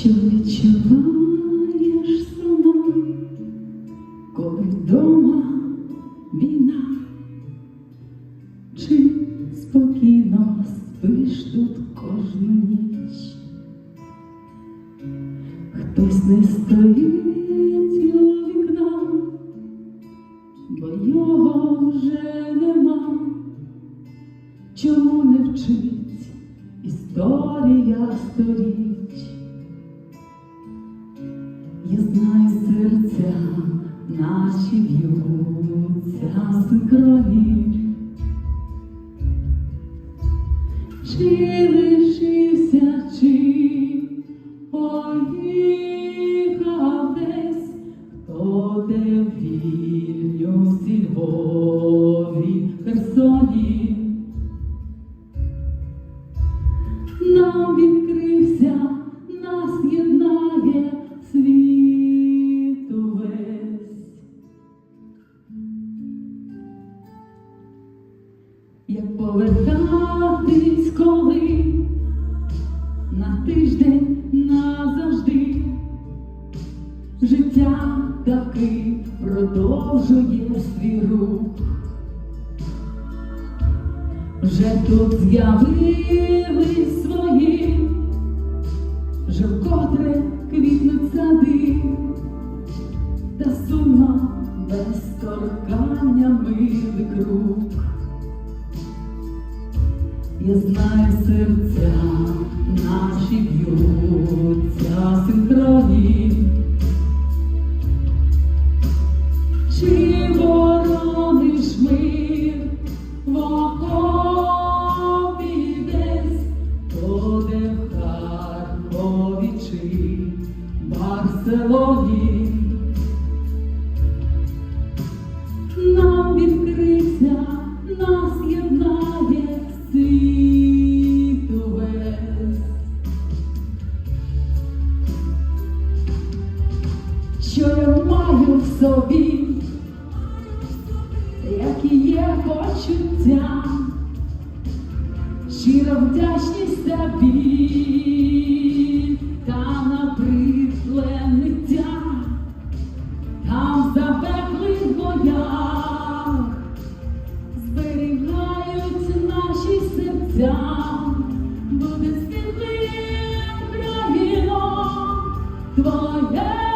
Що відчуваєш сама, коли вдома війна, чи спокійно спиш тут кожну ніч? Хтось не стоїть у вікна, бо його вже нема. Чому не вчить історія сторіч? Я знаю серця, наші б'ються синхроні. Чи лишився, чи поїхав десь, хто де вільню Вільнюсі, Як повертатись, коли на тиждень назавжди життя таки продовжує свій рух. Вже тут з'явились свої, вже вкотре квітнуть сади, та сумно без торкання милих рук. Я знаю серця, наші б'ються синхроні. Чи борониш мир в окопі десь, то де в Харкові чи Барселоні? Собі, які є почуття, щира вдячність тобі. Та наприклениття, там в запеклих боях. Зберігають наші серця, буде світлим країно, твоє